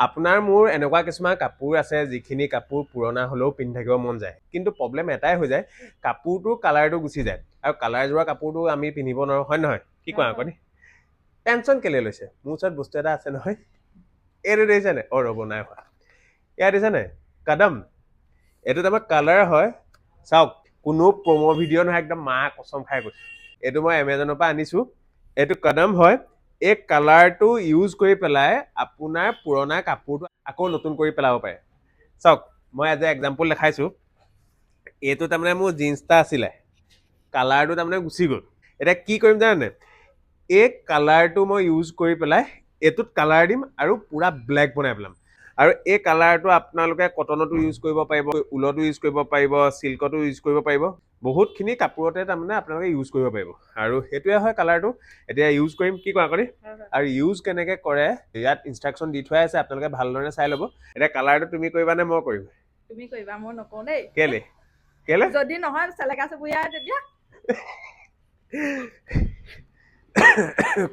আপোনাৰ মোৰ এনেকুৱা কিছুমান কাপোৰ আছে যিখিনি কাপোৰ পুৰণা হ'লেও পিন্ধি থাকিব মন যায়। কিন্তু প্ৰব্লেম এটাই হৈ যায় কাপোৰটোৰ কালাৰটো গুচি যায়। আৰু কালাৰ যোৱা কাপোৰটো আমি পিন্ধিব নোৱাৰোঁ হয় নহয়? কি কোৱা আকৌ টেনশ্যন কেলৈ লৈছে? মোৰ ওচৰত বস্তু এটা আছে নহয়। এইটো দেখিছে নাই? অঁ ৰ'ব নাই হোৱা। ইয়াত দেখিছে নাই? কদম। এইটো তাৰমানে কালাৰ হয়। চাওক কোনো প্ৰম' ভিডিঅ' নহয় একদম মা কচম খাই কৈছোঁ এইটো মই এমেজনৰ পৰা আনিছোঁ। এইটো কদম হয়। এই কালাৰটো ইউজ কৰি পেলাই আপোনাৰ পুৰণা কাপোৰটো আকৌ নতুন কৰি পেলাব পাৰে। চাওক মই এ এক্সাম্পল দেখাইছোঁ। এইটো তাৰমানে মোৰ জিন্স এটা আছিলে। কালাৰটো তাৰমানে গুচি গ'ল। এতিয়া কি কৰিম জানানে? এই কালাৰটো মই ইউজ কৰি পেলাই এইটোত কালাৰ দিম আৰু পূৰা ব্লেক বনাই পেলাম। আৰু এই কালাৰটো আপোনালোকে কটনতো ইউজ কৰিব পাৰিব ঊলতো ইউজ কৰিব পাৰিব চিল্কতো ইউজ কৰিব পাৰিব। বহুতখিনি কাপোৰতে তাৰমানে আপোনালোকে ইউজ কৰিব পাৰিব। আৰু সেইটোৱে হয় কালাৰটো এতিয়া ইউজ কৰিম কি কোৱা কৰি আৰু ইউজ কেনেকে কৰে ইয়াত ইনষ্ট্ৰাকশ্যন দি থোৱাই আছে আপোনালোকে ভালদৰে চাই ল'ব। এতিয়া কালাৰটো তুমি কৰিবা নে মই কৰিম? তুমি কৰিবা মই নকওঁ দেই। কেলে? কেলে? যদি নহয় চেলেকা চুবুৰীয়া তেতিয়া।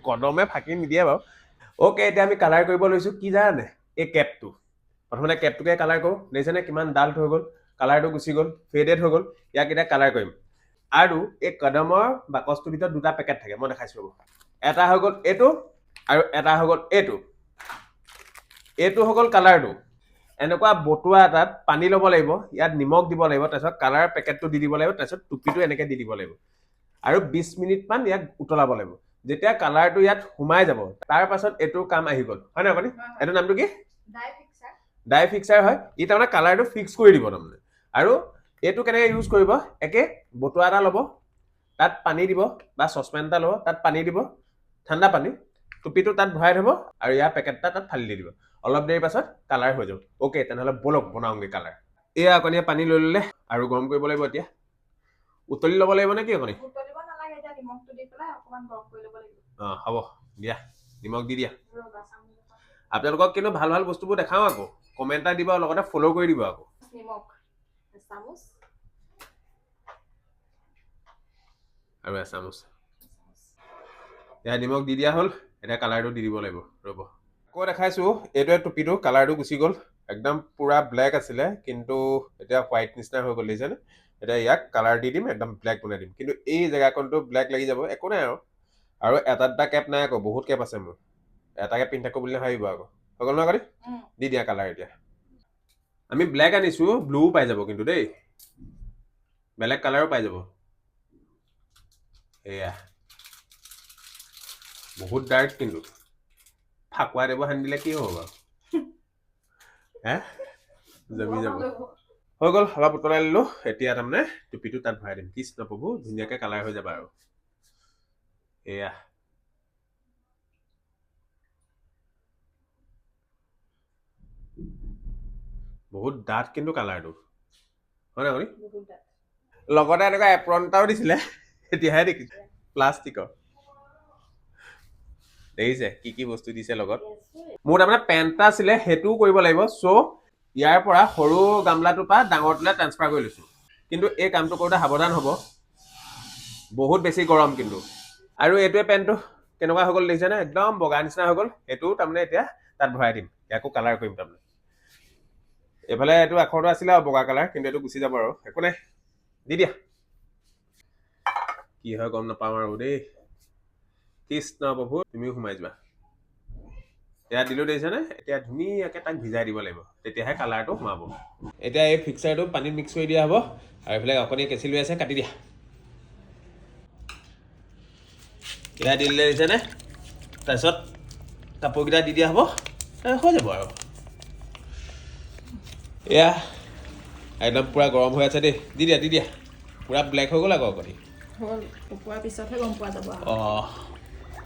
কদমে ফাঁকি নিদিয়ে বাৰু। অ'কে এতিয়া আমি কালাৰ কৰিব লৈছোঁ কি জানানে? এই কেপটো প্ৰথমতে কেপটোকে কালাৰ কৰোঁ। দেখিছেনে কিমান ডাল্ট হৈ গ'ল? কালাৰটো গুচি গ'ল ফেডেড হৈ গ'ল ইয়াক এতিয়া কালাৰ কৰিম। আৰু এই কদমৰ বাকচটোৰ ভিতৰত দুটা পেকেট থাকে মই দেখাইছোঁ ৰ'ব। এটা হৈ গ'ল এইটো আৰু এটা হৈ গ'ল এইটো। এইটো হৈ গ'ল কালাৰটো এনেকুৱা বটুৱা এটাত পানী ল'ব লাগিব ইয়াত নিমখ দিব লাগিব তাৰপিছত কালাৰ পেকেটটো দি দিব লাগিব তাৰপিছত টুপিটো এনেকৈ দি দিব লাগিব। আৰু বিছ মিনিটমান ইয়াক উতলাব লাগিব। যেতিয়া কালাৰটো ইয়াত সোমাই যাব তাৰ পাছত এইটোৰ কাম আহি গ'ল। হয় নহয় আপুনি? এইটোৰ নামটো কি? ডাই ফিক্সাৰ হয়। ই তাৰমানে কালাৰটো ফিক্স কৰি দিব তাৰমানে। আৰু এইটো কেনেকৈ ইউজ কৰিব? একে বটুৱা এটা ল'ব তাত পানী দিব বা চচপেন এটা ল'ব তাত পানী দিব ঠাণ্ডা পানী টুপিটো তাত ভৰাই থ'ব আৰু ইয়াৰ পেকেট এটা তাত ফালি দি দিব। অলপ দেৰি পাছত কালাৰ হৈ যাব। অ'কে তেনেহ'লে ব'লক বনাওঁগৈ কালাৰ এয়া অকণীয়ে পানী লৈ ল'লে আৰু গৰম কৰিব লাগিব এতিয়া। উতলি ল'ব লাগিব নে কি অকণি অঁ হ'ব দিয়া। নিমখ দি দিয়া। আপোনালোকক কিন্তু ভাল ভাল বস্তুবোৰ দেখাওঁ আকৌ। কমেণ্ট এটা দিব লগতে ফ'ল' কৰি দিব আকৌ। এচামুচ আৰু এচামুচ এয়া নিমখ দি দিয়া হ'ল এতিয়া কালাৰটো দি দিব লাগিব ৰ'ব আকৌ দেখাইছোঁ এইটোৱে টুপিটো কালাৰটো গুচি গ'ল একদম পূৰা ব্লেক আছিলে কিন্তু এতিয়া হোৱাইট নিচিনা হৈ গ'ল দেখিছেনে এতিয়া ইয়াক কালাৰ দি দিম একদম ব্লেক বনাই দিম কিন্তু এই জেগাকণটো ব্লেক লাগি যাব একো নাই আৰু আৰু এটা দুটা কেপ নাই আকৌ বহুত কেপ আছে মোৰ এটাকে পিন্ধি থাকোঁ বুলি নাভাবিব আকৌ হৈ গ'ল নহয় দি দিয়া কালাৰ এতিয়া আমি ব্লেক আনিছোঁ ব্লুও পাই যাব কিন্তু দেই। বেলেগ কালাৰো পাই যাব। এয়া। বহুত ডাৰ্ক কিন্তু। ফাকুৱা দিব সানি দিলে কি হ'ব বাৰু? হে? জমি যাব। হৈ গ'ল অলপ উতলাই ল'লোঁ। এতিয়া তাৰমানে টুপিটো তাত ভৰাই দিম। কৃষ্ণ প্ৰভু ধুনীয়াকৈ কালাৰ হৈ যাবা আৰু। এয়া। বহুত ডাঠ কিন্তু কালাৰটো হয় নাই আপুনি। লগতে এনেকুৱা এপ্ৰন এটাও দিছিলে এতিয়াহে দেখিছোঁ। প্লাষ্টিকৰ দেখিছে কি কি বস্তু দিছে লগত। মোৰ তাৰমানে পেণ্ট এটা আছিলে সেইটোও কৰিব লাগিব। চ' ইয়াৰ পৰা সৰু গামলাটোৰ পৰা ডাঙৰটোলৈ ট্ৰান্সফাৰ কৰি লৈছোঁ। কিন্তু এই কামটো কৰোঁতে সাৱধান হ'ব। বহুত বেছি গৰম কিন্তু। আৰু এইটোৱে পেণ্টটো কেনেকুৱা হৈ গ'ল দেখিছেনে? একদম বগা নিচিনা হৈ গ'ল। সেইটোও তাৰমানে এতিয়া তাত ভৰাই দিম। ইয়াকো কালাৰ কৰিম তাৰমানে। এইফালে এইটো আখৰটো আছিলে আৰু বগা কালাৰ কিন্তু এইটো গুচি যাব আৰু। একো নাই। দি দিয়া। কি হয় গম নাপাওঁ আৰু দেই। কৃষ্ণ প্ৰভু তুমিও সোমাই যোৱা। এয়া দিলোঁ দেখিছেনে এতিয়া ধুনীয়াকৈ তাক ভিজাই দিব লাগিব। তেতিয়াহে কালাৰটো সোমাব। এতিয়া এই ফিক্সাৰটো পানীত মিক্স কৰি দিয়া হ'ব। আৰু এইফালে অকণি কেঁচি লৈ আছে কাটি দিয়া। এয়া দিলে দেখিছেনে? তাৰপিছত কাপোৰকেইটা দি দিয়া হ'ব। হৈ যাব আৰু। এয়া একদম পূৰা গৰম হৈ আছে দেই। দি দিয়া দি দিয়া। পূৰা ব্লেক হৈ গ'ল আকৌ অকণি হ'ল শুকোৱাৰ পিছতহে গম পোৱা যাব আৰু। অ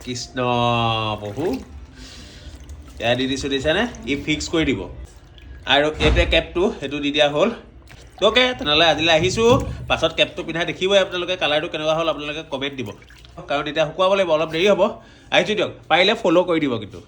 কৃষ্ণ প্ৰভু। এয়া দি দিছোঁ দিছানে ই ফিক্স কৰি দিব। আৰু এইটোৱে কেপটো সেইটো দি দিয়া হ'ল। অ'কে তেনেহ'লে আজিলৈ আহিছোঁ। পাছত কেপটো পিন্ধাই দেখিবই আপোনালোকে কালাৰটো কেনেকুৱা হ'ল আপোনালোকে কমেণ্ট দিব। কাৰণ এতিয়া শুকুৱাব লাগিব অলপ দেৰি হ'ব। আহিছোঁ দিয়ক পাৰিলে ফ'ল' কৰি দিব কিন্তু।